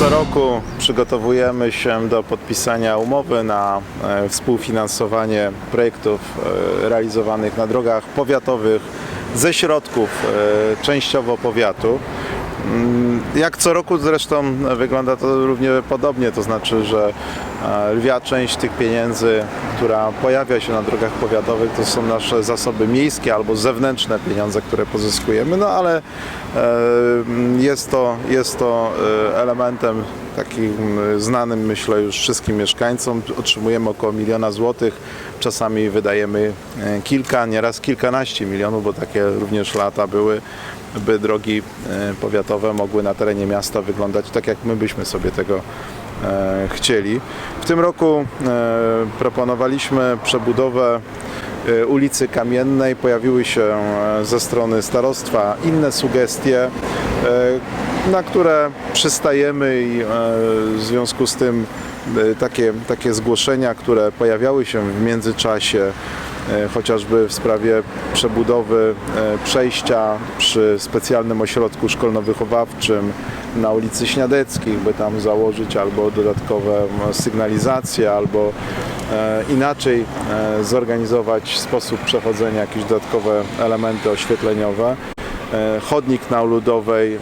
Co roku przygotowujemy się do podpisania umowy na e, współfinansowanie projektów e, realizowanych na drogach powiatowych ze środków e, częściowo powiatu. Jak co roku zresztą wygląda to równie podobnie, to znaczy, że e, lwia część tych pieniędzy, która pojawia się na drogach powiatowych, to są nasze zasoby miejskie albo zewnętrzne pieniądze, które pozyskujemy, no ale e, jest to, jest to e, elementem takim znanym myślę już wszystkim mieszkańcom. Otrzymujemy około miliona złotych, czasami wydajemy kilka, nieraz kilkanaście milionów, bo takie również lata były by drogi powiatowe mogły na terenie miasta wyglądać tak, jak my byśmy sobie tego e, chcieli. W tym roku e, proponowaliśmy przebudowę e, ulicy Kamiennej. Pojawiły się ze strony starostwa inne sugestie, na które przystajemy i w związku z tym takie, takie zgłoszenia, które pojawiały się w międzyczasie, chociażby w sprawie przebudowy e, przejścia przy specjalnym ośrodku szkolno-wychowawczym na ulicy Śniadeckich, by tam założyć albo dodatkowe sygnalizacje, albo e, inaczej e, zorganizować sposób przechodzenia, jakieś dodatkowe elementy oświetleniowe. E, Chodnik na Ludowej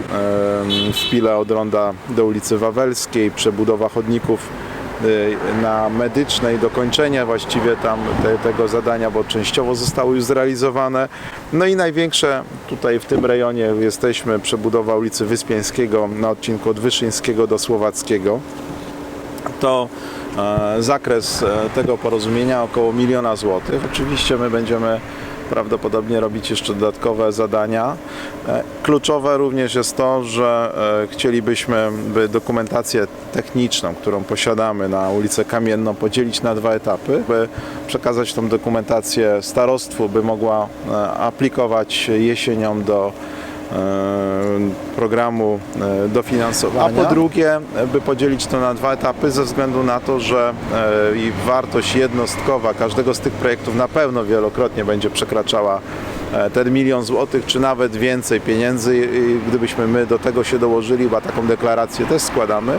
w Pile od Ronda do ulicy Wawelskiej, przebudowa chodników y, na medycznej, dokończenie właściwie tam te, tego zadania, bo częściowo zostały już zrealizowane. No i największe tutaj w tym rejonie jesteśmy, przebudowa ulicy Wyspiańskiego na odcinku od Wyszyńskiego do Słowackiego. To e, zakres e, tego porozumienia około miliona złotych. Oczywiście my będziemy prawdopodobnie robić jeszcze dodatkowe zadania. E, Kluczowe również jest to, że e, chcielibyśmy, by dokumentację techniczną, którą posiadamy na ulicę Kamienną, podzielić na dwa etapy, by przekazać tą dokumentację starostwu, by mogła e, aplikować jesienią do programu e, dofinansowania. A po drugie, by podzielić to na dwa etapy ze względu na to, że e, wartość jednostkowa każdego z tych projektów na pewno wielokrotnie będzie przekraczała e, ten milion złotych, czy nawet więcej pieniędzy, gdybyśmy my do tego się dołożyli, bo taką deklarację też składamy.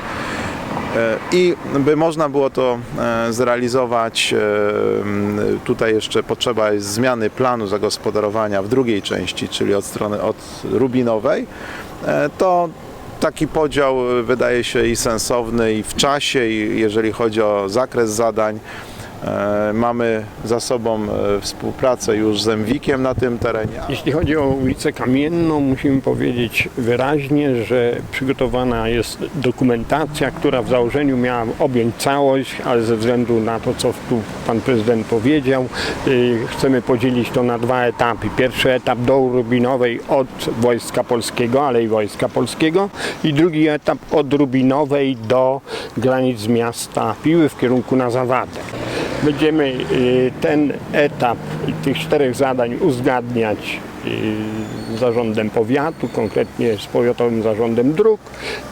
E, I by można było to e, zrealizować, e, tutaj jeszcze potrzeba jest zmiany planu zagospodarowania w drugiej części, czyli od strony od Rubinowej, to taki podział wydaje się i sensowny i w czasie, i jeżeli chodzi o zakres zadań. E, Mamy za sobą e, współpracę już z Emwikiem na tym terenie. Jeśli chodzi o ulicę Kamienną, musimy powiedzieć wyraźnie, że przygotowana jest dokumentacja, która w założeniu miała objąć całość, ale ze względu na to, co tu pan prezydent powiedział, y, chcemy podzielić to na dwa etapy. Pierwszy etap do Rubinowej od Wojska Polskiego, Alei Wojska Polskiego i drugi etap od Rubinowej do granic miasta Piły w kierunku na Zawadę. Będziemy y, ten etap tych czterech zadań uzgadniać y, z zarządem powiatu, konkretnie z powiatowym zarządem dróg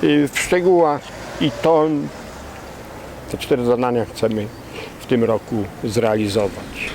y, w szczegółach i to te cztery zadania chcemy w tym roku zrealizować.